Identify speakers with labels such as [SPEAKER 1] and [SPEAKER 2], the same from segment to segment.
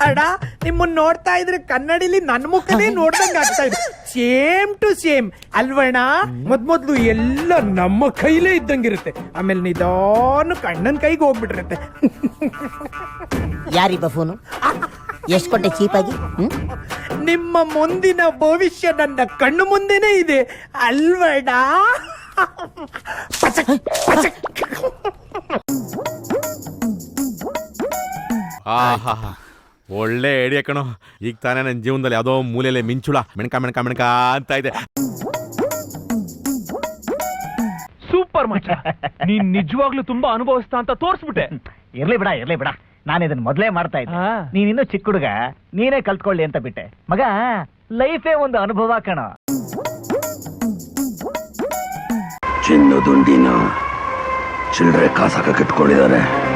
[SPEAKER 1] ಅಡ ನಿಮ್ಮನ್ನ ನೋಡ್ತಾ ಇದ್ರೆ ಕನ್ನಡಿಲಿ ನನ್ನ ಮುಖನೇ ನೋಡ್ದಂಗ ಆಗ್ತಾ ಇದೆ. Same to same. ಅಲ್ವಣ ಮೊದ್ ಮೊದ್ಲು ಎಲ್ಲ ನಮ್ಮ ಕೈಲೇ ಇದ್ದಂಗಿರುತ್ತೆ. ಆಮೇಲೆ ನಿಧಾನ ಕಣ್ಣನ್ ಕೈಗೆ ಹೋಗ್ಬಿಟ್ಟಿರುತ್ತೆ.
[SPEAKER 2] ಯಾರಿಬ್ಬ ಫೋನು ಎಷ್ಟು ಕೊಟ್ಟೆ ಚೀಪಾಗಿ?
[SPEAKER 1] ನಿಮ್ಮ ಮುಂದಿನ ಭವಿಷ್ಯ ನನ್ನ ಕಣ್ಣು ಮುಂದೆನೇ ಇದೆ. ಅಲ್ವಡ.
[SPEAKER 3] ಆಹಾ. ಒಳ್ಳೆ ಐಡಿಯಾ ಕಣೋ. ಈಗ ತಾನೇ ನನ್ನ ಜೀವನದಲ್ಲಿ ಯಾವುದೋ ಮೂಲೆಯಲ್ಲಿ ಮಿಂಚುಳ. ಮೆಣಕ ಮೆಣಕ ಮೆಣಕ ಅಂತ ಇದೆ.
[SPEAKER 4] ಸೂಪರ್ ಮಚ್ಚ. ನೀನ್ ನಿಜವಾಗ್ಲೂ ತುಂಬಾ ಅನುಭವಿಸ್ತಾ ಅಂತ ತೋರ್ಸ್ಬಿಟ್ಟೆ.
[SPEAKER 5] ಇರ್ಲಿ ಬಿಡ ಇರ್ಲಿ ಬಿಡ. ನಾನು ಇದನ್ನ ಮೊದಲೇ ಮಾಡ್ತಾ ಇದ್ದೆ.
[SPEAKER 4] ಹಾ.
[SPEAKER 5] ಇನ್ನೂ ಚಿಕ್ಕ ಹುಡುಗ. ನೀನೇ ಕಲ್ತ್ಕೊಳ್ಳಿ ಅಂತ ಬಿಟ್ಟೆ. ಮಗ ಲೈಫೇ ಒಂದು ಅನುಭವ ಕಣ.
[SPEAKER 6] ಚಿನ್ನು ದುಂಡಿನ ಚಿಲ್ಲರೆ ಕಾಸಾಕ ಇಟ್ಕೊಂಡಿದ್ದಾರೆ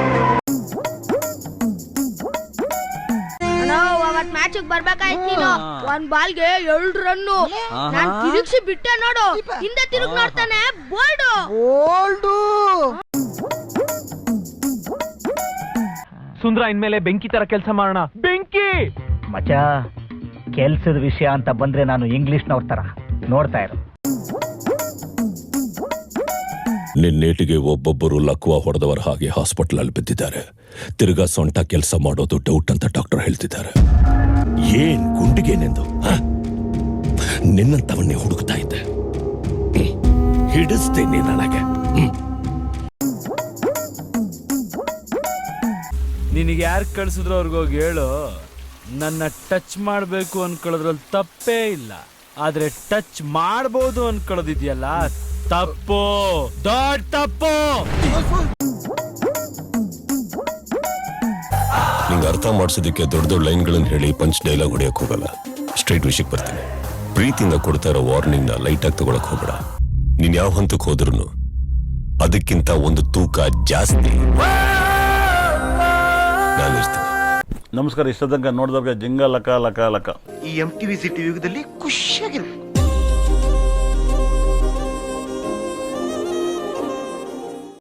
[SPEAKER 7] ಅವತ್ ಮ್ಯಾಚ್ ಬರ್ಬೇಕಾಯ್ತು ನೀನು. ಒಂದ್ ಬಾಲ್ಗೆ ಎರಡು ರನ್ನು ನಾನ್ ತಿರುಗಿಸಿ ಬಿಟ್ಟೆ ನೋಡು. ಹಿಂದೆ ತಿರುಗ್ ನೋಡ್ತಾನೆ. ಬೋಲ್ಡು
[SPEAKER 4] ಸುಂದ್ರ ಇನ್ಮೇಲೆ ಬೆಂಕಿ ತರ ಕೆಲಸ ಮಾಡೋಣ. ಬೆಂಕಿ!
[SPEAKER 5] ಮಚ ಕೆಲ್ಸದ ವಿಷಯ ಅಂತ ಬಂದ್ರೆ ನಾನು ಇಂಗ್ಲಿಷ್ನವ್ರ ತರ ನೋಡ್ತಾ ಇರು
[SPEAKER 6] ನಿನ್ನೇಟಿಗೆ ಒಬ್ಬೊಬ್ಬರು ಲಕ್ವ ಹೊಡೆದವರ ಹಾಗೆ ಹಾಸ್ಪಿಟಲ್ ಅಲ್ಲಿ ಬಿದ್ದಿದ್ದಾರೆ. ತಿರ್ಗಾ ಸೊಂಟ ಕೆಲಸ ಮಾಡೋದು ಡೌಟ್ ಅಂತ ಡಾಕ್ಟರ್ ಹೇಳ್ತಿದ್ದಾರೆ. ಏನ್ ಗುಂಡಿಗೆ ನಿಂದು ಹ? ನಿನ್ನಂತವನ್ನೇ ಹುಡುಕ್ತಾ ಇದ್ದೆ. ಹಿಡಿಸ್ತೇನೆ ನನಗೆ.
[SPEAKER 8] ನಿನಗೆ ಯಾರು ಕಳ್ಸಿದ್ರು ಅವ್ರಿಗೋಗಿ ಹೇಳು. ನನ್ನ ಟಚ್ ಮಾಡಬೇಕು ಅನ್ಕೊಳ್ಳೋದ್ರಲ್ಲಿ ತಪ್ಪೇ ಇಲ್ಲ. ಆದರೆ ಟಚ್ ಮಾಡ್ಬೋದು ಅನ್ಕೊಳ್ಳೋದಿದ್ಯಲ್ಲ? ತಪ್ಪು. ದೊಡ್ಡ ತಪ್ಪು.
[SPEAKER 6] ನಿಂಗೆ ಅರ್ಥ ಮಾಡಿಸೋದಕ್ಕೆ ದೊಡ್ಡ ದೊಡ್ಡ ಲೈನ್ಗಳನ್ನು ಹೇಳಿ ಪಂಚ್ ಡೈಲಾಗ್ ಹೊಡೆಯಕ್ ಹೋಗಲ್ಲ. ಸ್ಟ್ರೈಟ್ ವಿಷಯಕ್ಕೆ ಬರ್ತೀನಿ. ಪ್ರೀತಿಯಿಂದ ಕೊಡ್ತಾ ಇರೋ ವಾರ್ನಿಂಗ್ನ ಲೈಟ್ ಆಗಿ ತಗೊಳಕ್ ಹೋಗ್ಬೇಡ. ನೀನ್ ಯಾವ ಹಂತಕ್ಕೆ ಹೋದ್ರು ಅದಕ್ಕಿಂತ ಒಂದು ತೂಕ ಜಾಸ್ತಿ
[SPEAKER 9] ನಮಸ್ಕಾರ ಇಷ್ಟದಂಗ ನೋಡಿದವ್ರಿಗೆ ಜಿಂಗ ಲಕ ಲಕ ಲಕ.
[SPEAKER 10] ಈ ಎಂ ಟಿ ವಿ ಸಿಟಿ ಯುಗದಲ್ಲಿ ಖುಷಿಯಾಗಿರ್ಬೇಕು